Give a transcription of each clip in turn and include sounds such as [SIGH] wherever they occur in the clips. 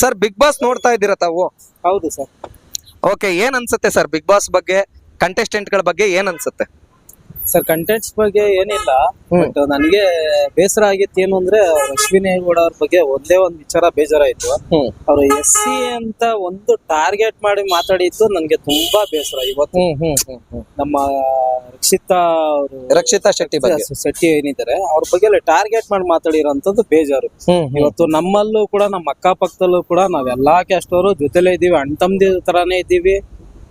Sir big boss ನೋಡ್ತಾ ಇದ್ದೀರಾ ತಾವು? ಹೌದು ಸರ್. ಓಕೆ ಏನ್ ಅನ್ಸುತ್ತೆ ಸರ್ ಬಿಗ್ ಬಾಸ್ ಬಗ್ಗೆ? ಕಂಟೆಸ್ಟೆಂಟ್ಗಳ ಬಗ್ಗೆ ಏನ್ ಅನ್ಸುತ್ತೆ? ಸರ್ ಕಂಟೆಂಟ್ಸ್ ಬಗ್ಗೆ ಏನಿಲ್ಲ. ಬಟ್ ನನಗೆ ಬೇಸರ ಆಗಿತ್ತು ಏನು ಅಂದ್ರೆ ಅಶ್ವಿನಿ ಗೌಡ ಅವ್ರ ಬಗ್ಗೆ ಒಂದೇ ಒಂದ್ ವಿಚಾರ ಬೇಜಾರಾಯ್ತು. ಅವ್ರು ಎಸ್ ಸಿ ಅಂತ ಒಂದು ಟಾರ್ಗೆಟ್ ಮಾಡಿ ಮಾತಾಡಿದ್ದು ನನ್ಗೆ ತುಂಬಾ ಬೇಸರ ಇವತ್ತು. ನಮ್ಮ ರಕ್ಷಿತಾ ಅವರು ರಕ್ಷಿತಾ ಶೆಟ್ಟಿ ಶೆಟ್ಟಿ ಏನಿದ್ದಾರೆ ಅವ್ರ ಬಗ್ಗೆ ಟಾರ್ಗೆಟ್ ಮಾಡಿ ಮಾತಾಡಿರೋಂಥದ್ದು ಬೇಜಾರು. ಇವತ್ತು ನಮ್ಮಲ್ಲೂ ಕೂಡ ನಮ್ಮ ಅಕ್ಕಪಕ್ಕದಲ್ಲೂ ಕೂಡ ನಾವೆಲ್ಲಾ ಕ್ಯಾಸ್ಟ್ ಅವರು ಜೊತೆಲೇ ಇದ್ದೀವಿ ಅಣ್ಣ ತಮ್ಮದಿ ತರಾನೇ ಇದ್ದೀವಿ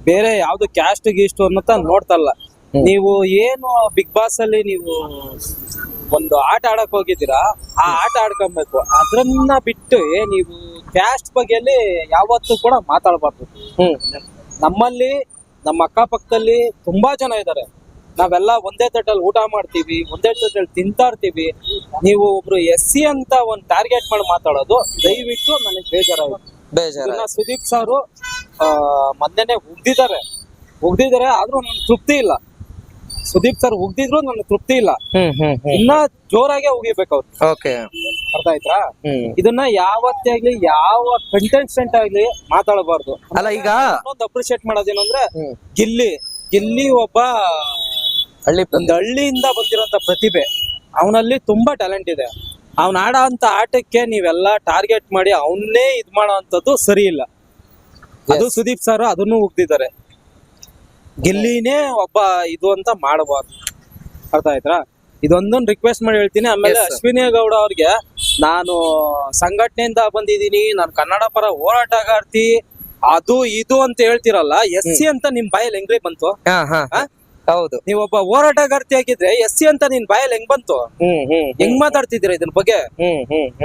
ಬೇರೆ ಯಾವ್ದು ಕ್ಯಾಸ್ಟ್ ಗೀಸ್ಟ್ ಅನ್ನೋತ ನೋಡ್ತಲ್ಲ. ನೀವು ಏನು ಬಿಗ್ ಬಾಸ್ ಅಲ್ಲಿ ನೀವು ಒಂದು ಆಟ ಆಡಕ್ ಹೋಗಿದ್ದೀರಾ? ಆ ಆಟ ಆಡ್ಕೊಬೇಕು. ಅದನ್ನ ಬಿಟ್ಟು ನೀವು ಕ್ಯಾಸ್ಟ್ ಬಗ್ಗೆಯಲ್ಲಿ ಯಾವತ್ತೂ ಕೂಡ ಮಾತಾಡಬಾರ್ದು. ನಮ್ಮಲ್ಲಿ ನಮ್ಮ ಅಕ್ಕಪಕ್ಕದಲ್ಲಿ ತುಂಬಾ ಜನ ಇದ್ದಾರೆ. ನಾವೆಲ್ಲ ಒಂದೇ ತಟ್ಟಲ್ಲಿ ಊಟ ಮಾಡ್ತೀವಿ ಒಂದೇ ತಟ್ಟಲ್ಲಿ ತಿಂತಾ ಇರ್ತೀವಿ ನೀವು ಒಬ್ರು ಎಸ್ ಸಿ ಅಂತ ಒಂದು ಟಾರ್ಗೆಟ್ ಮಾಡಿ ಮಾತಾಡೋದು ದಯವಿಟ್ಟು ನನಗೆ ಬೇಜಾರಾಗುತ್ತೆ ಬೇಜಾರ ಸುದೀಪ್ ಸಾರು ಮೊನ್ನೆನೆ ಉಗ್ದಿದ್ದಾರೆ. ಉಗ್ದಿದ್ದಾರೆ ಆದ್ರೂ ನನ್ಗೆ ತೃಪ್ತಿ ಇಲ್ಲ. ಸುದೀಪ್ ಸರ್ ಉಗ್ದಿದ್ರು ನನಗೆ ತೃಪ್ತಿ ಇಲ್ಲ. ಇನ್ನ ಜೋರಾಗೆ ಉಗಿಬೇಕು ಅವ್ರು. ಓಕೆ. ಅರ್ಥ ಆಯ್ತಾ ಇದನ್ನ ಯಾವತ್ತೇ ಆಗ್ಲಿ ಯಾವ ಕಂಟೆಸ್ಟೆಂಟ್ ಆಗ್ಲಿ ಮಾತಾಡಬಾರ್ದು. ಅಲ್ಲ ಈಗ ಇನ್ನೊಂದು ಅಪ್ರಿಶಿಯೇಟ್ ಮಾಡೋದೇನಂದ್ರೆ ಗಿಲ್ಲಿ. ಗಿಲ್ಲಿ ಒಬ್ಬ ಹಳ್ಳಿ ಒಂದು ಹಳ್ಳಿಯಿಂದ ಬಂದಿರೋಂತ ಪ್ರತಿಭೆ. ಅವನಲ್ಲಿ ತುಂಬಾ ಟ್ಯಾಲೆಂಟ್ ಇದೆ. ಅವ್ನ ಆಡೋ ಅಂತ ಆಟಕ್ಕೆ ನೀವೆಲ್ಲ ಟಾರ್ಗೆಟ್ ಮಾಡಿ ಅವನ್ನೇ ಇದ್ ಮಾಡೋ ಅಂತದ್ದು ಸರಿ ಇಲ್ಲ. ಅದು ಸುದೀಪ್ ಸರ್ ಅದನ್ನು ಉಗ್ದಿದ್ದಾರೆ. ಗಿಲ್ಲಿನೇ ಒಬ್ಬ ಇದು ಅಂತ ಮಾಡಬಾರ್ದು ಅರ್ಥ ಆಯ್ತಾ? ಇದೊಂದೊಂದು ರಿಕ್ವೆಸ್ಟ್ ಮಾಡಿ ಹೇಳ್ತೀನಿ. ಆಮೇಲೆ. ಅಶ್ವಿನಿ ಗೌಡ ಅವ್ರಿಗೆ ನಾನು ಸಂಘಟನೆಯಿಂದ ಬಂದಿದ್ದೀನಿ ನಾನು ಕನ್ನಡ ಪರ ಹೋರಾಟಗಾರ್ತಿ ಅದು ಇದು ಅಂತ ಹೇಳ್ತಿರಲ್ಲ ಎಸ್ ಸಿ ಅಂತ ನಿಮ್ ಬಾಯಲ್ಲಿ ಹೆಂಗ್ರಿ ಬಂತು? ಹೌದು. ನೀವೊಬ್ಬ ಹೋರಾಟಗಾರ್ತಿ ಆಗಿದ್ರೆ ಎಸ್ ಸಿ ಅಂತ ನಿನ್ ಬಾಯಲ್ಲಿ ಹೆಂಗ್ ಬಂತು? ಹೆಂಗ್ ಮಾತಾಡ್ತಿದ್ದೀರಾ ಇದನ್ ಬಗ್ಗೆ?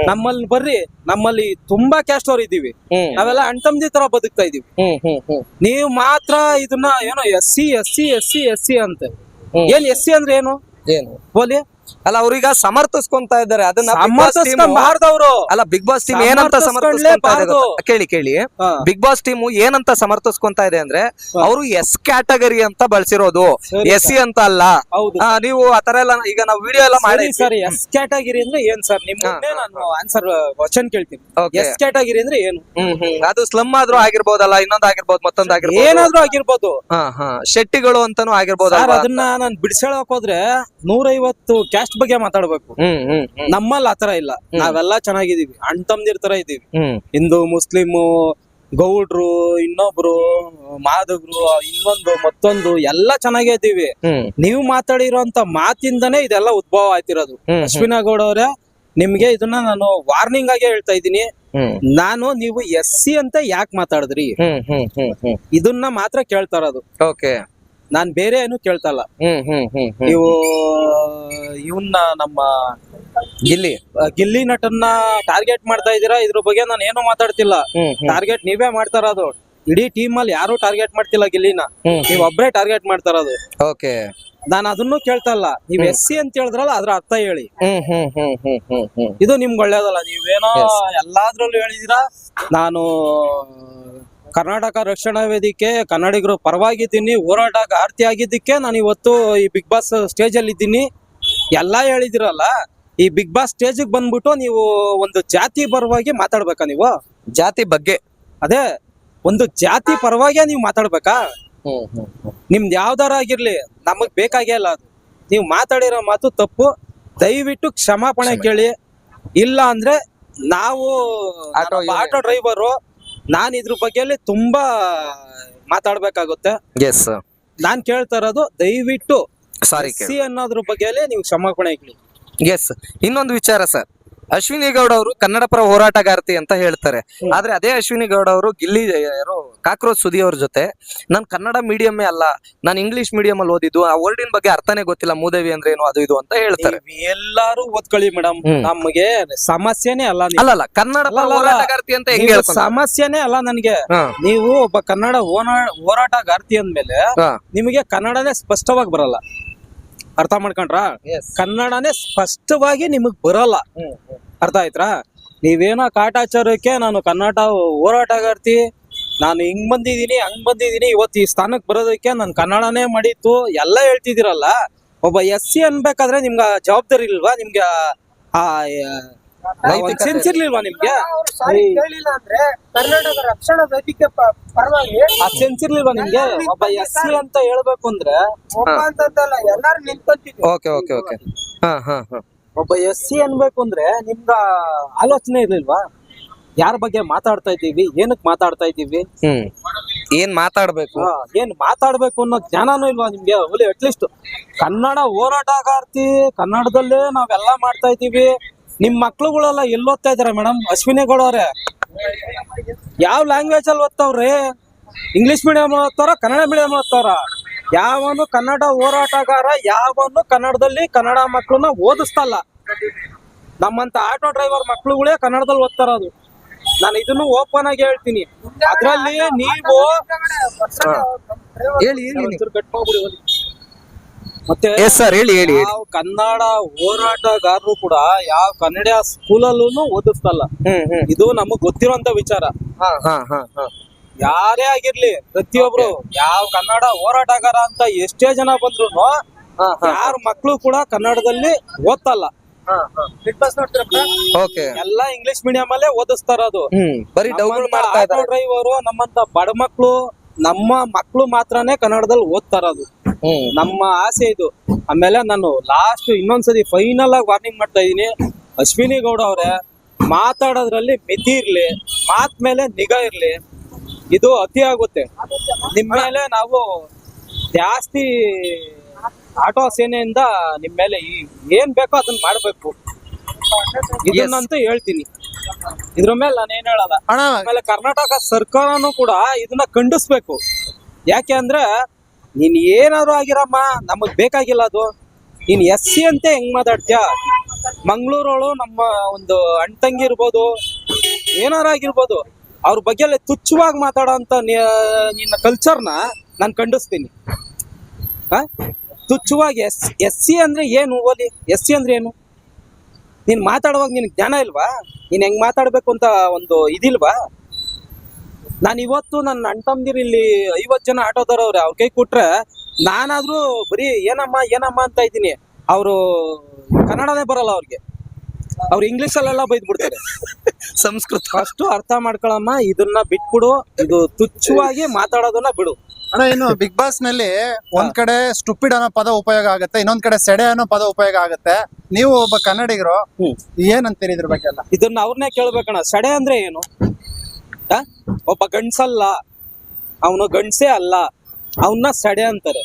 ನಮ್ಮಲ್ಲಿ ಬರ್ರಿ ನಮ್ಮಲ್ಲಿ ತುಂಬಾ ಕ್ಯಾಸ್ಟ್ ಅವ್ರು ಇದೀವಿ ನಾವೆಲ್ಲ ಅಣ್ತಂದಿ ತರ ಬದುಕ್ತಾ ಇದೀವಿ ನೀವ್ ಮಾತ್ರ ಇದನ್ನ ಏನೋ S C S C S C S C ಅಂತ. ಏನ್ ಎಸ್ ಸಿ ಅಂದ್ರೆ ಏನು? ಏನು? ಬೋಲಿ? ಅಲ್ಲ ಅವ್ರೀಗ ಸಮರ್ಥಿಸ್ಕೊಂತ ಇದ್ದಾರೆ. ಅದನ್ನ ಸಮರ್ಥಿಸ್ಕೊಂಬಾರ್ದವ್ರು. ಅಲ್ಲ ಬಿಗ್ ಬಾಸ್ ಟೀಮ್ ಏನಂತ ಸಮರ್ಥಿಸ್ಕೊಂತ. ಕೇಳಿ ಕೇಳಿ. ಬಿಗ್ ಬಾಸ್ ಟೀಮ್ ಏನಂತ ಸಮರ್ಥಿಸ್ಕೊಂತ ಇದೆ ಅಂದ್ರೆ ಅವರು ಎಸ್ ಕ್ಯಾಟಗರಿ ಅಂತ ಬಳಸಿರೋದು. ಸರಿ ಎಸ್ ಸಿ ಅಂತ ಅಲ್ಲ. ನೀವು ಆತರ ಎಲ್ಲ ಈಗ ನಾವು ವಿಡಿಯೋ ಎಲ್ಲ ಮಾಡಿ ಸರ್ ಎಸ್ ಕ್ಯಾಟಗರಿ ಅಂದ್ರೆ ಏನ್ ಸರ್? ನಿಮ್ ನಾನು ಆನ್ಸರ್ ಕ್ವಶನ್ ಕೇಳ್ತೀನಿ. ಎಸ್ ಕ್ಯಾಟಗರಿ ಅಂದ್ರೆ ಏನು? ಅದು ಸ್ಲಮ್ ಆದ್ರೂ ಆಗಿರ್ಬೋದಲ್ಲ ಇನ್ನೊಂದ್ ಆಗಿರ್ಬೋದು ಮತ್ತೊಂದ್ ಆಗಿರ್ಬೋದು. ಏನಾದ್ರೂ ಆಗಿರ್ಬೋದು. ಹಾ ಹಾ. ಶೆಟ್ಟಿಗಳು ಅಂತಾನು ಆಗಿರ್ಬೋದು ಅದನ್ನ ನಾನು ಬಿಡಿಸ್ಕೊಳಕ್ ಹೋದ್ರೆ ನೂರೈವತ್ತು ಕ್ಯಾಸ್ಟ್ ಬಗ್ಗೆ ಮಾತಾಡ್ಬೇಕು. ನಮ್ಮಲ್ಲಿ ಆತರ ಇಲ್ಲ. ನಾವೆಲ್ಲ ಚೆನ್ನಾಗಿದೀವಿ ಅಣ್ಣ ತಮ್ದಿರ್ ತರ ಇದೀವಿ ಹಿಂದೂ ಮುಸ್ಲಿಮು ಗೌಡ್ರು ಇನ್ನೊಬ್ರು ಮಾದಗ್ರು ಇನ್ನೊಂದು ಮತ್ತೊಂದು ಎಲ್ಲ ಚೆನ್ನಾಗೇ ಇದೀವಿ ನೀವು ಮಾತಾಡಿರೋಂತ ಮಾತಿಂದನೇ ಇದೆಲ್ಲ ಉದ್ಭವ ಆಯ್ತಿರೋದು. ಅಶ್ವಿನ ಗೌಡ ಅವ್ರೆ ನಿಮ್ಗೆ ಇದನ್ನ ನಾನು ವಾರ್ನಿಂಗ್ ಆಗಿ ಹೇಳ್ತಾ ಇದ್ದೀನಿ. ನಾನು ನೀವು ಎಸ್ ಸಿ ಅಂತ ಯಾಕೆ ಮಾತಾಡಿದ್ರಿ? ಇದನ್ನ ಮಾತ್ರ ಕೇಳ್ತಾರದು ಓಕೆ ನಾನ್ ಬೇರೆ ಏನು ಕೇಳ್ತಲ್ಲ ಹ್ಮ್ ಹ್ಮ್ ಹ್ಮ್ ಹ್ಮ್. ನೀವು ಇವನ್ನ ನಮ್ಮ ಗಿಲ್ಲಿ ಗಿಲ್ಲಿ ನಟನ್ನ ಟಾರ್ಗೆಟ್ ಮಾಡ್ತಾ ಇದೀರಾ ಇದ್ರ ಬಗ್ಗೆ ನಾನು ಏನು ಮಾತಾಡ್ತಿಲ್ಲ. ಹ್ಮ್ ಹ್ಮ್. ಟಾರ್ಗೆಟ್ ನೀವೇ ಮಾಡ್ತಾರ ಅದು. ಇಡೀ ಟೀಮ್ ಅಲ್ಲಿ ಯಾರು ಟಾರ್ಗೆಟ್ ಮಾಡ್ತಿಲ್ಲ ಗಿಲ್ಲಿನ. ಹ್ಮ್. ನೀವ್ ಒಬ್ರೇ ಟಾರ್ಗೆಟ್ ಮಾಡ್ತಾ ಅದು. ಓಕೆ. ನಾನು ಅದನ್ನು ಕೇಳ್ತಾ ಇಲ್ಲ. ನೀವ್ ಎಸ್ ಸಿ ಅಂತ ಹೇಳಿದ್ರಲ್ಲ ಅದ್ರ ಅರ್ಥ ಹೇಳಿ. ಹ್ಮ್ ಹ್ಮ್ ಹ್ಮ್ ಹ್ಮ್ ಹ್ಮ್ ಹ್ಮ್. ಇದು ನಿಮ್ಗೆ ಒಳ್ಳೇದಲ್ಲ. ನೀವೇನೋ. ಎಲ್ಲಾದ್ರಲ್ಲೂ ಹೇಳಿದೀರಾ? ನಾನು ಕರ್ನಾಟಕ ರಕ್ಷಣಾ ವೇದಿಕೆ ಕನ್ನಡಿಗರು ಪರವಾಗಿದ್ದೀನಿ ಹೋರಾಟ ಆರ್ತಿ ಆಗಿದ್ದಕ್ಕೆ ನಾನು ಇವತ್ತು ಈ ಬಿಗ್ ಬಾಸ್ ಸ್ಟೇಜ್ ಅಲ್ಲಿ ಇದ್ದೀನಿ. ಎಲ್ಲಾ ಹೇಳಿದಿರಲ್ಲ ಈ ಬಿಗ್ ಬಾಸ್ ಸ್ಟೇಜ್ ಬಂದ್ಬಿಟ್ಟು ನೀವು ಒಂದು ಜಾತಿ ಪರವಾಗಿ ಮಾತಾಡ್ಬೇಕಾ ನೀವು? ಜಾತಿ ಬಗ್ಗೆ. ಅದೇ ಒಂದು ಜಾತಿ ಪರವಾಗಿ ನೀವು ಮಾತಾಡ್ಬೇಕಾ? ನಿಮ್ದು ಯಾವ್ದಾರ ಆಗಿರ್ಲಿ ನಮಗ್ ಬೇಕಾಗೇ ಇಲ್ಲ ಅದು. ನೀವು ಮಾತಾಡಿರೋ ಮಾತು ತಪ್ಪು. ದಯವಿಟ್ಟು ಕ್ಷಮಾಪಣೆ ಕೇಳಿ. ಇಲ್ಲ ಅಂದ್ರೆ ನಾವು ಆಟೋ ಆಟೋ ಡ್ರೈವರು ನಾನು ಇದ್ರ ಬಗ್ಗೆ ತುಂಬಾ ಮಾತಾಡ್ಬೇಕಾಗುತ್ತೆ. ಎಸ್ ನಾನ್ ಕೇಳ್ತಾ ಇರೋದು ದಯವಿಟ್ಟು ಸಾರಿ ಸಿ ಅನ್ನೋದ್ರ ಬಗ್ಗೆ ನೀವು ಕ್ಷಮಾಪಣೆ ಇಡ್ಲಿ. ಎಸ್ ಇನ್ನೊಂದು ವಿಚಾರ ಸರ್ ಅಶ್ವಿನಿ ಗೌಡ ಅವರು ಕನ್ನಡ ಪರ ಹೋರಾಟಗಾರ್ತಿ ಅಂತ ಹೇಳ್ತಾರೆ. ಆದ್ರೆ ಅದೇ ಅಶ್ವಿನಿ ಗೌಡ ಅವರು ಗಿಲ್ಲಿ ಯಾರು ಕಾಕ್ರೋಚ್ ಸುದಿ ಅವ್ರ ಜೊತೆ ನನ್ ಕನ್ನಡ ಮೀಡಿಯಮ್ಮೇ ಅಲ್ಲ ನಾನು ಇಂಗ್ಲಿಷ್ ಮೀಡಿಯಂ ಅಲ್ಲಿ ಓದಿದ್ದು ಆ ವರ್ಡಿನ ಬಗ್ಗೆ ಅರ್ಥನೇ ಗೊತ್ತಿಲ್ಲ ಮೂದೇವಿ ಅಂದ್ರೆ ಏನು ಅದು ಇದು ಅಂತ ಹೇಳ್ತಾರೆ. ಎಲ್ಲಾರು ಓದ್ಕೊಳ್ಳಿ ಮೇಡಮ್ ನಮ್ಗೆ ಸಮಸ್ಯೆನೇ ಅಲ್ಲ ಅಲ್ಲ ಕನ್ನಡ ಅಲ್ಲ, ಅಲ್ಲ. ಹೋರಾಟಗಾರ್ತಿ ಅಂತ ಹೆಂಗ್ ಸಮಸ್ಯೆನೇ ಅಲ್ಲ ನನಗೆ. ನೀವು ಒಬ್ಬ ಕನ್ನಡ ಹೋರಾಟಗಾರ್ತಿ ಅಂದ್ಮೇಲೆ. ನಿಮಗೆ ಕನ್ನಡನೇ ಸ್ಪಷ್ಟವಾಗಿ ಬರಲ್ಲ. ಅರ್ಥ ಮಾಡ್ಕೊಂಡ್ರ? ಕನ್ನಡನೇ ಸ್ಪಷ್ಟವಾಗಿ ನಿಮಗ್ ಬರಲ್ಲ. ಅರ್ಥ ಆಯ್ತಾ ನೀವೇನೋ ಕಾಟಾಚಾರಕ್ಕೆ ನಾನು ಕನ್ನಡ ಹೋರಾಟಗಾರ್ತಿ ನಾನು ಹಿಂಗ್ ಬಂದಿದೀನಿ ಹಂಗ್ ಬಂದಿದೀನಿ ಇವತ್ತು ಈ ಸ್ಥಾನಕ್ಕೆ ಬರೋದಕ್ಕೆ ನಾನು ಕನ್ನಡನೇ ಮಾಡಿತ್ತು ಎಲ್ಲ ಹೇಳ್ತಿದ್ದೀರಲ್ಲ. ಒಬ್ಬ ಎಸ್ ಸಿ ಅನ್ಬೇಕಾದ್ರೆ ನಿಮ್ಗೆ ಜವಾಬ್ದಾರಿ ಇಲ್ವಾ? ನಿಮ್ಗೆ ಆ-. ಸೆನ್ಸ್ ಇರ್ಲಿಲ್ವಾ ನಿಮ್ಗೆ? ಅಂದ್ರೆ ಕರ್ನಾಟಕ ರಕ್ಷಣಾ ವೇದಿಕೆ ಪರವಾಗಿ ಆ ಸೆನ್ಸ್ ಇರ್ಲಿಲ್ವಾ ನಿಮ್ಗೆ? ಒಬ್ಬ ಎಸ್ ಸಿ ಅಂತ ಹೇಳ್ಬೇಕು ಅಂದ್ರೆ? ಒಬ್ಬ ಅಂತಂದಲ್ಲ ಎಲ್ಲಾರು ನಿಂತ್ಕೊಂತಿದ್ವಿ ಓಕೆ ಓಕೆ ಓಕೆ. ಹಾ ಹಾ ಹಾ. ಒಬ್ಬ ಎಸ್ ಸಿ ಅನ್ಬೇಕು ಅಂದ್ರೆ ನಿಮ್ಗ ಆಲೋಚನೆ ಇರ್ಲಿಲ್ವಾ? ಯಾರ ಬಗ್ಗೆ ಮಾತಾಡ್ತಾ ಇದ್ದೀವಿ ಏನಕ್ ಮಾತಾಡ್ತಾ ಇದ್ದೀವಿ? ಹ್ಮ್. ಏನ್ ಮಾತಾಡ್ಬೇಕು? ಆ, ಏನ್ ಮಾತಾಡ್ಬೇಕು ಅನ್ನೋ ಜ್ಞಾನನೂ ಇಲ್ವಾ ನಿಮ್ಗೆ? ಹುಲಿ ಅಟ್ಲೀಸ್ಟ್ ಕನ್ನಡ ಹೋರಾಟಗಾರ್ತಿ ಕನ್ನಡದಲ್ಲೇ ನಾವೆಲ್ಲ ಮಾಡ್ತಾ ಇದ್ದೀವಿ. ನಿಮ್ ಮಕ್ಳುಗಳೆಲ್ಲ ಎಲ್ಲಿ ಓದ್ತಾ ಇದಾರೆ ಮೇಡಮ್ ಅಶ್ವಿನಿ ಅವರೇ ಅವ್ರೆ ಯಾವ ಲ್ಯಾಂಗ್ವೇಜ್ ಅಲ್ಲಿ ಓದ್ತಾವ್ರಿ? ಇಂಗ್ಲಿಷ್ ಮೀಡಿಯಂ ಓದ್ತಾರ ಕನ್ನಡ ಮೀಡಿಯಂ ಓದ್ತಾರ ಯಾವನು ಕನ್ನಡ ಹೋರಾಟಗಾರ ಯಾವನು ಕನ್ನಡದಲ್ಲಿ ಕನ್ನಡ ಮಕ್ಕಳನ್ನ ಓದಿಸ್ತಲ್ಲ. ನಮ್ಮಂತ ಆಟೋ ಡ್ರೈವರ್ ಮಕ್ಳುಗಳೇ ಕನ್ನಡದಲ್ಲಿ ಓದ್ತಾರದು ನಾನು ಇದನ್ನು ಓಪನ್ ಆಗಿ ಹೇಳ್ತೀನಿ. ಅದ್ರಲ್ಲಿ ನೀವು ಹೇಳಿ. ಮತ್ತೆ ಎಸ್ ಸರ್ ಹೇಳಿ ಹೇಳಿ ಯಾವ ಕನ್ನಡ ಹೋರಾಟಗಾರರು ಕೂಡ ಯಾವ ಕನ್ನಡ ಸ್ಕೂಲಲ್ಲೂ ಓದಿಸ್ತಲ್ಲ. ಇದು ನಮಗ್ ಗೊತ್ತಿರುವಂತ ವಿಚಾರ. ಹಾ ಹಾ ಹಾ ಹಾ. ಯಾರೇ ಆಗಿರ್ಲಿ ಪ್ರತಿಯೊಬ್ರು ಯಾವ ಕನ್ನಡ ಹೋರಾಟಗಾರ ಅಂತ ಎಷ್ಟೇ ಜನ ಬಂದ್ರು ಹಾ ಹಾ. ಯಾರ ಮಕ್ಕಳು ಕೂಡ ಕನ್ನಡದಲ್ಲಿ ಓದ್ತಲ್ಲ. ಎಲ್ಲ ಇಂಗ್ಲಿಷ್ ಮೀಡಿಯಂ ಅಲ್ಲೇ ಓದಿಸ್ತಾರ ಅದು. ಬರೀ ಡೌಗಳು ಮಾಡ್ತಾ ಆಟೋ ಇದ್ದಾರೆ ಡ್ರೈವರು ನಮ್ಮಂತ ಬಡ ಮಕ್ಕಳು ನಮ್ಮ ಮಕ್ಕಳು ಮಾತ್ರನೇ ಕನ್ನಡದಲ್ಲಿ ಓದ್ತಾರದು ನಮ್ಮ ಆಸೆ ಇದು. ಆಮೇಲೆ ನಾನು ಲಾಸ್ಟ್ ಇನ್ನೊಂದ್ಸತಿ ಫೈನಲ್ ಆಗಿ ವಾರ್ನಿಂಗ್ ಮಾಡ್ತಾ ಇದೀನಿ. ಅಶ್ವಿನಿ ಗೌಡ ಅವ್ರೆ ಮಾತಾಡೋದ್ರಲ್ಲಿ ಮಿತಿ ಇರ್ಲಿ ಮಾತ್ ಮೇಲೆ ನಿಗಾ ಇರ್ಲಿ. ಇದು ಅತಿ ಆಗುತ್ತೆ. ನಿಮ್ ಮೇಲೆ ನಾವು ಜಾಸ್ತಿ ಆಟೋ ಸೇನೆಯಿಂದ ನಿಮ್ ಮೇಲೆ ಈ- ಏನ್ ಬೇಕೋ ಅದನ್ನ ಮಾಡ್ಬೇಕು. ಇದನ್ನಂತೂ ಹೇಳ್ತೀನಿ. ಇದ್ರ ಮೇಲೆ ನಾನು ಏನ್ ಹೇಳಲ್ಲ. ಆಮೇಲೆ ಕರ್ನಾಟಕ ಸರ್ಕಾರನು ಕೂಡ ಇದನ್ನ ಖಂಡಿಸ್ಬೇಕು. ಯಾಕೆ ಅಂದ್ರೆ ನೀನ್ ಏನಾದ್ರು ಆಗಿರಮ್ಮ ನಮಗ್ ಬೇಕಾಗಿಲ್ಲ ಅದು. ನೀನ್ ಎಸ್ ಸಿ ಅಂತ ಹೆಂಗ್ ಮಾತಾಡ್ತೀಯ? ಮಂಗಳೂರವಳು ನಮ್ಮ ಒಂದು ಅಣ್ಣ ತಂಗಿ ಇರ್ಬೋದು ಏನಾರು ಆಗಿರ್ಬೋದು. ಅವ್ರ ಬಗ್ಗೆ ತುಚ್ಛವಾಗಿ ಮಾತಾಡೋ ಅಂತ ನಿನ್ನ ಕಲ್ಚರ್ನ ನಾನು ಖಂಡಿಸ್ತೀನಿ. ಆ? ತುಚ್ಛವಾಗಿ ಎಸ್ ಎಸ್ ಸಿ ಅಂದ್ರೆ ಏನು ಓಲಿ? ಎಸ್ ಸಿ ಅಂದ್ರೆ ಏನು? ನೀನ್ ಮಾತಾಡುವಾಗ ನಿನ್ ಜ್ಞಾನ ಇಲ್ವಾ? ನೀನ್ ಹೆಂಗ್ ಮಾತಾಡ್ಬೇಕು ಅಂತ ಒಂದು ಇದಿಲ್ವಾ? ನಾನು ಇವತ್ತು ನನ್ನ ಅಣ್ತಂದಿರು ಇಲ್ಲಿ ಐವತ್ ಜನ ಆಟೋದಾರವ್ರೆ ಅವ್ರ ಕೈ ಕೊಟ್ರೆ ನಾನಾದ್ರೂ ಬರೀ ಏನಮ್ಮ ಏನಮ್ಮ ಅಂತ ಇದ್ದೀನಿ. ಅವರು ಕನ್ನಡನೇ ಬರಲ್ಲ ಅವ್ರಿಗೆ. ಅವ್ರು ಇಂಗ್ಲಿಷ್ ಅಲ್ಲೆಲ್ಲ ಬೈದ್ ಬಿಡ್ತಾರೆ [LAUGHS] ಸಂಸ್ಕೃತ. ಅಷ್ಟು ಅರ್ಥ ಮಾಡ್ಕೊಳಮ್ಮ ಇದನ್ನ ಬಿಟ್ಬಿಡು ಇದು ತುಚ್ಛವಾಗಿ ಮಾತಾಡೋದನ್ನ ಬಿಡು. ಅಣ್ಣ ಇನ್ನು ಬಿಗ್ ಬಾಸ್ನಲ್ಲಿ ಒಂದ್ ಕಡೆ ಸ್ಟುಪಿಡ್ ಅನ್ನೋ ಪದ ಉಪಯೋಗ ಆಗುತ್ತೆ ಇನ್ನೊಂದ್ ಕಡೆ ಸೆಡೆ ಅನ್ನೋ ಪದ ಉಪಯೋಗ ಆಗುತ್ತೆ. ನೀವು ಒಬ್ಬ ಕನ್ನಡಿಗರು ಹ್ಮ್. ಏನಂತೀರಿ ಇದ್ರ ಬಗ್ಗೆ ಎಲ್ಲ? ಇದನ್ನ ಅವ್ರನ್ನೇ ಕೇಳ್ಬೇಕಣ್ಣ ಸಡೆ ಅಂದ್ರೆ ಏನು? ಒಬ್ಬ ಗಂಡ್ಸಲ್ಲ ಅವನು ಗಂಡ್ಸೇ ಅಲ್ಲ ಅವನ್ನ ಸಡೆ ಅಂತಾರೆ.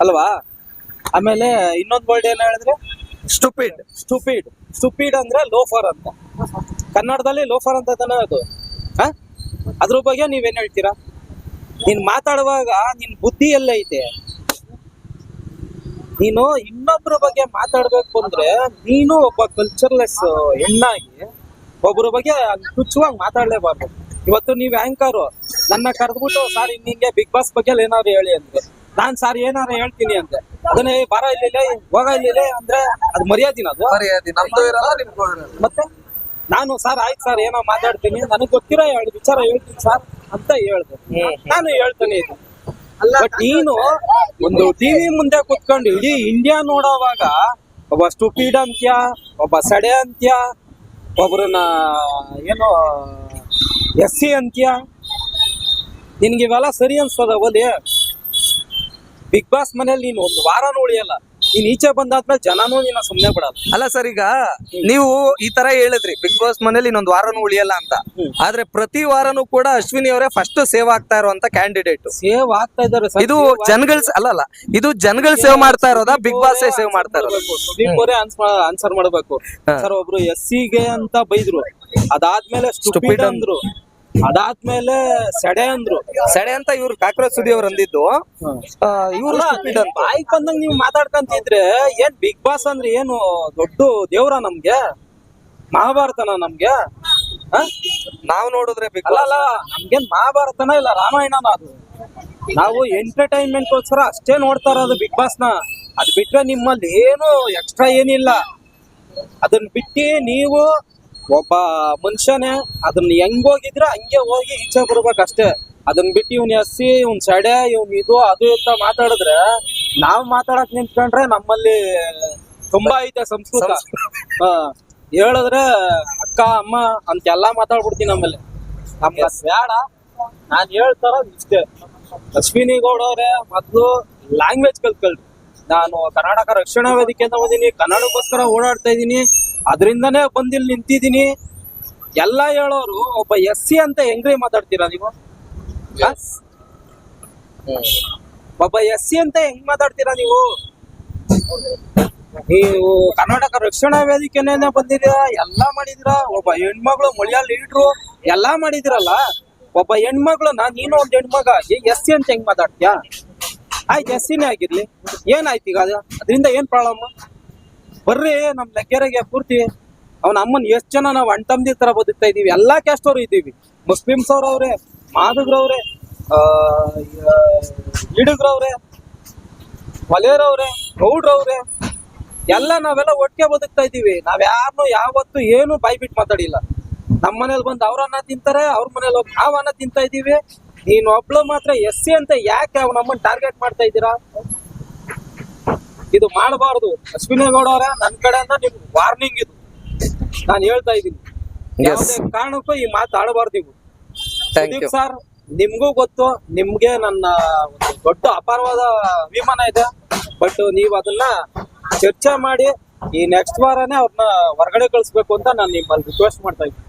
ಅಲ್ವಾ? ಆಮೇಲೆ ಇನ್ನೊಂದ್ ವರ್ಡ್ ಏನ್ ಹೇಳಿದ್ರೆ? ಸ್ಟುಪಿಡ್ ಸ್ಟುಪಿಡ್ ಸ್ಟುಪಿಡ್ ಅಂದ್ರೆ ಲೋಫರ್ ಅಂತ. ಕನ್ನಡದಲ್ಲಿ ಲೋಫರ್ ಅಂತ ತಾನೇ ಅದು. ಆ? ಅದ್ರ ಬಗ್ಗೆ ನೀವೇನ್ ಹೇಳ್ತೀರಾ? ನೀನ್ ಮಾತಾಡುವಾಗ ನಿನ್ ಬುದ್ಧಿ ಎಲ್ಲ ಐತೆ? ನೀನು ಇನ್ನೊಬ್ರ ಬಗ್ಗೆ ಮಾತಾಡ್ಬೇಕು ಅಂದ್ರೆ ನೀನು ಒಬ್ಬ ಕಲ್ಚರ್ಲೆಸ್ ಹೆಣ್ಣಾಗಿ ಒಬ್ಬರ ಬಗ್ಗೆ ತುಚ್ಛವಾಗಿ ಮಾತಾಡ್ಲೇಬಾರ್ದು. ಇವತ್ತು ನೀವ್ ಆಂಕರು ನನ್ನ ಕರೆದ್ಬಿಟ್ಟು, ಸರ್, ನಿಂಗೆ ಬಿಗ್ ಬಾಸ್ ಬಗ್ಗೆ ಏನಾದ್ರು ಹೇಳಿ ಅಂದ್ರೆ ನಾನ್ ಸರ್ ಏನಾರ ಹೇಳ್ತೀನಿ ಅಂತೆ ಅದನ್ನೇ ಬರ ಇಲ್ಲಿಲ್ಲ ಹೋಗ ಇಲ್ಲಿಲ್ಲ ಅಂದ್ರೆ ಅದು ಮರ್ಯಾದಿನ ಅದು? ಮರ್ಯಾದೆ ನಮ್ದು ಇರಲ್ಲ ನಿಮ್ದು ಇರಲ್ಲ ಮತ್ತೆ? ನಾನು ಸರ್ ಆಯ್ತು ಸರ್ ಏನೋ ಮಾತಾಡ್ತೀನಿ ನನಗ್ ಗೊತ್ತಿರೋ ಹೇಳಿ ವಿಚಾರ ಹೇಳ್ತೀನಿ ಸರ್ ಅಂತ ಹೇಳ್ದೆ. ನಾನು ಹೇಳ್ತಾನೆ ಇದು. ಬಟ್ ನೀನು ಒಂದು ಟಿವಿ ಮುಂದೆ ಕುತ್ಕೊಂಡು ಇಡೀ ಇಂಡಿಯಾ ನೋಡೋವಾಗ ಒಬ್ಬ ಸ್ಟುಪೀಡ್ ಅಂತ್ಯ ಒಬ್ಬ ಸಡೆ ಅಂತ್ಯ ಒಬ್ರನ್ನ ಏನೋ ಎಸ್ ಸಿ ಅಂತ್ಯ ನಿನ್ಗೆ ಇವೆಲ್ಲ ಸರಿ ಅನ್ಸ್ತದ ಒಲಿ ಬಿಗ್ ಬಾಸ್ ಮನೇಲಿ ನೀನು ಒಂದು ವಾರನೂ ಉಳಿಯಲ್ಲ ನೀನ್ ಈಚೆ ಬಂದಾದ್ಮೇಲೆ ಜನನೂ ನಿನ್ನ ಸುಮ್ನೆ ಬಿಡಲ್ಲ. ಅಲ್ಲ ಸರ್ ಈಗ ನೀವು ಈ ತರ ಹೇಳಿದ್ರಿ ಬಿಗ್ ಬಾಸ್ ಮನೇಲಿ ಇನ್ನೊಂದು ವಾರನೂ ಉಳಿಯಲ್ಲ ಅಂತ. ಆದ್ರೆ ಪ್ರತಿ ವಾರನೂ ಕೂಡ ಅಶ್ವಿನಿ ಅವರೇ ಫಸ್ಟ್ ಸೇವ್ ಆಗ್ತಾ ಇರುವಂತ ಕ್ಯಾಂಡಿಡೇಟ್ ಸೇವ್ ಆಗ್ತಾ ಇದಾರೆ ಸರ್. ಇದು ಜನಗಳ ಅಲ್ಲ ಅಲ್ಲ ಇದು ಜನಗಳ ಸೇವ್ ಮಾಡ್ತಾ ಇರೋದಾ ಬಿಗ್ ಬಾಸ್ ಸೇವ್ ಮಾಡ್ತಾ ಇರೋದು? ಸುದೀಪ್ ಅವರೇ ಆನ್ಸರ್ ಮಾಡ್ಬೇಕು. ಹಾ. ಸರ್ ಒಬ್ರು ಎಸ್ಗೆ ಅಂತ ಬೈದ್ರು. ಅದಾದ್ಮೇಲೆ Stupid ಸ್ಟುಪಿಡ್ ಅಂದ್ರು. ಅದಾದ್ಮೇಲೆ ಸೆಡೆ ಅಂದ್ರು. ಸೆಡೆ ಅಂತ ಇವ್ರು ಕಾಕ್ರೋಚ್ ಸುದಿ ಅವ್ರು ಅಂದಿದ್ದು. ಇವರು ಸ್ಟುಪಿಡ್ ಬಂದಂಗ ಬಾಯಿ ಬಂದಂಗ್ ನೀವು ಮಾತಾಡ್ಕಂತಿದ್ರೆ ಏನ್ ಬಿಗ್ ಬಾಸ್ ಅಂದ್ರೆ ಏನು ದೊಡ್ಡ ದೇವ್ರ ನಮ್ಗೆ? ಮಹಾಭಾರತನ ನಮ್ಗೆ? ಆ? ನಾವ್ ನೋಡಿದ್ರೆ ಬಿಗ್ ಅಲ್ಲ ನಮ್ಗೇನ್ ಮಹಾಭಾರತನ ಇಲ್ಲ ರಾಮಾಯಣನ ಅದು ನಾವು ಎಂಟರ್ಟೈನ್ಮೆಂಟ್ ಗೋಸ್ಕರ ಅಷ್ಟೇ ನೋಡ್ತಾರ ಅದು ಬಿಗ್ ಬಾಸ್ನ. ಅದ್ ಬಿಟ್ರೆ ನಿಮ್ಮಲ್ಲಿ ಏನು ಎಕ್ಸ್ಟ್ರಾ ಏನಿಲ್ಲ. ಅದನ್ನ ಬಿಟ್ಟು ನೀವು ಒಬ್ಬ ಮನುಷ್ಯನೇ ಅದನ್ನ ಹೆಂಗ್ ಹೋಗಿದ್ರೆ ಹಂಗೆ ಹೋಗಿ ಈಚೆ ಬರ್ಬೇಕು ಅಷ್ಟೇ. ಅದನ್ನ ಬಿಟ್ಟು ಇವ್ನ ಎಸ್ಸಿ ಇವ್ನ ಸಡೆ ಇವ್ನ ಇದು ಅದು ಅಂತ ಮಾತಾಡಿದ್ರೆ ನಾವ್ ಮಾತಾಡಕ್ ನಿಂತ್ಕೊಂಡ್ರೆ ನಮ್ಮಲ್ಲಿ ತುಂಬಾ ಐತೆ ಸಂಸ್ಕೃತ. ಹಾ ಹೇಳಿದ್ರೆ ಅಕ್ಕ ಅಮ್ಮ ಅಂತೆಲ್ಲಾ ಮಾತಾಡ್ಬಿಡ್ತೀನಿ ನಮ್ಮಲ್ಲಿ. ನಮ್ಗೆ ಬೇಡ. ನಾನ್ ಹೇಳ್ತಾರ ಇಷ್ಟೇ. ಅಶ್ವಿನಿ ಗೌಡ ಅವ್ರೆ ಮೊದ್ಲು ಲ್ಯಾಂಗ್ವೇಜ್ ಕಲ್ತ್ಕೊಳ್ರಿ. ನಾನು ಕರ್ನಾಟಕ ರಕ್ಷಣಾ ವೇದಿಕೆ ಅಂತ ಓದಿನಿ ಕನ್ನಡಕ್ಕೋಸ್ಕರ ಓಡಾಡ್ತಾ ಇದೀನಿ. ಅದರಿಂದನೇ ಬಂದಿಲ್ಲಿ ನಿಂತಿದ್ದೀನಿ. ಎಲ್ಲ ಹೇಳೋರು ಒಬ್ಬ ಎಸ್ ಸಿ ಅಂತ ಹೆಂಗ್ರಿ ಮಾತಾಡ್ತೀರಾ ನೀವು? ಒಬ್ಬ ಎಸ್ ಸಿ ಅಂತ ಹೆಂಗ್ ಮಾತಾಡ್ತೀರಾ ನೀವು? ನೀವು ಕರ್ನಾಟಕ ರಕ್ಷಣಾ ವೇದಿಕೆನೇ ಬಂದಿದ್ದೀರಾ? ಎಲ್ಲಾ ಮಾಡಿದಿರ ಒಬ್ಬ ಹೆಣ್ಮಗಳು ಮಲಯಾಳ ಲೀಡ್ರು ಎಲ್ಲಾ ಮಾಡಿದಿರಲ್ಲ ಒಬ್ಬ ಹೆಣ್ಮಗಳು, ನಾ ನೀನು ಒಂದ್ ಹೆಣ್ಮಗ ಎಸ್ ಸಿ ಅಂತ ಹೆಂಗ್ ಮಾತಾಡ್ತೀಯಾ? ಆಯ್ತು ಎಸ್ ಸಿನೇ ಆಗಿರ್ಲಿ. ಏನಾಯ್ತು ಈಗ ಅದರಿಂದ ಏನ್ ಪ್ರಾಬ್ಲಮ್? ಬರ್ರಿ, ನಮ್ ಲೆಕ್ಕರಿಗೆ ಪೂರ್ತಿ. ಅವನ ಅಮ್ಮನ್ ಎಷ್ಟ್ ಜನ ನಾವು ಅಂಟಮ್ದಿ ತರ ಬದುಕ್ತಾ ಇದೀವಿ. ಎಲ್ಲಾ ಕ್ಯಾಸ್ಟ್ ಅವ್ರು ಇದ್ದೀವಿ. ಮುಸ್ಲಿಮ್ಸ್ ಅವ್ರವ್ರೆ ಮಾದಗ್ರವ್ರೆ ಆ ಇಡುಗ್ರವ್ರೆ ಒಲೆಯರವ್ರೆ ಗೌಡ್ರವ್ರೆ ಎಲ್ಲ ನಾವೆಲ್ಲ ಒಟ್ಟಿಗೆ ಬದುಕ್ತಾ ಇದೀವಿ. ನಾವ್ ಯಾರನ್ನು ಯಾವತ್ತು ಏನು ಬಾಯ್ ಮಾತಾಡಿಲ್ಲ. ನಮ್ಮ ಮನೇಲಿ ಬಂದು ಅವ್ರ ಅನ್ನ ತಿಂತಾರೆ, ಅವ್ರ ಮನೇಲಿ ಹೋಗಿ ನಾವ್ ಅನ್ನ ತಿಂತಾ ಇದೀವಿ. ನೀನ್ ಒಬ್ಳು ಮಾತ್ರ ಎಸ್ ಸಿ ಅಂತ ಯಾಕೆ ಅವ್ನ ಅಮ್ಮನ್ ಟಾರ್ಗೆಟ್ ಮಾಡ್ತಾ ಇದ್ದೀರಾ? ಇದು ಮಾಡಬಾರ್ದು. ಅಶ್ವಿನಿ ಗೌಡ ಅವರ ನನ್ ಕಡೆಯಿಂದ ನಿಮ್ಗೆ ವಾರ್ನಿಂಗ್ ಇದು. ನಾನು ಹೇಳ್ತಾ ಇದ್ದೀನಿ. ಯಾವುದೇ ಕಾರಣಕ್ಕೂ ಈ ಮಾತು ಆಡಬಾರ್ದು ನೀವು. ಯು ಸರ್ ನಿಮ್ಗೂ ಗೊತ್ತು ನಿಮ್ಗೆ ನನ್ನ ಒಂದು ದೊಡ್ಡ ಅಪಾರವಾದ ಅಭಿಮಾನ ಇದೆ. ಬಟ್ ನೀವು ಅದನ್ನ ಚರ್ಚೆ ಮಾಡಿ ಈ ನೆಕ್ಸ್ಟ್ ವಾರನೇ ಅವ್ರನ್ನ ಹೊರಗಡೆ ಕಳಿಸ್ಬೇಕು ಅಂತ ನಾನು ನಿಮ್ಮಲ್ಲಿ ರಿಕ್ವೆಸ್ಟ್ ಮಾಡ್ತಾ ಇದ್ದೀನಿ.